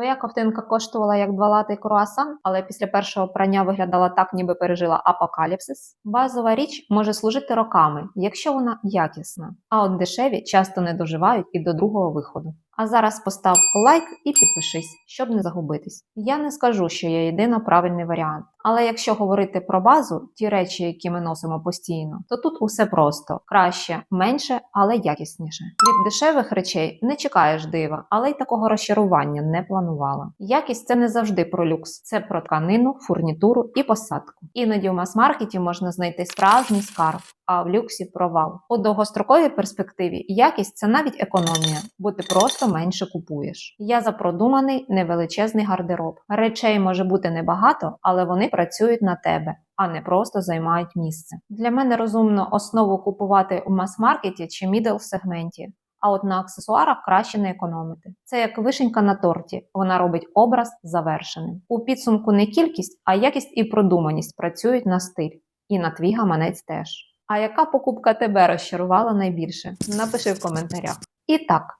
Твоя ковтинка коштувала як два лати круасан, але після першого прання виглядала так, ніби пережила апокаліпсис. Базова річ може служити роками, якщо вона якісна. А от дешеві часто не доживають і до другого виходу. А зараз постав лайк і підпишись, щоб не загубитись. Я не скажу, що є єдино правильний варіант. Але якщо говорити про базу, ті речі, які ми носимо постійно, то тут усе просто краще, менше, але якісніше. Від дешевих речей не чекаєш дива, але й такого розчарування не планувала. Якість це не завжди про люкс, це про тканину, фурнітуру і посадку. Іноді в мас-маркеті можна знайти справжній скарб, а в люксі провал. У довгостроковій перспективі якість це навіть економія, бо ти просто менше купуєш. Я за продуманий невеличезний гардероб. Речей може бути небагато, але вони працюють на тебе. А не просто займають місце. Для мене розумно основу купувати у мас-маркеті чи мідл сегменті. А от на аксесуарах краще не економити. Це як вишенька на торті. Вона робить образ завершеним. У підсумку не кількість, а якість і продуманість працюють на стиль. І на твій гаманець теж. А яка покупка тебе розчарувала найбільше? Напиши в коментарях. І так,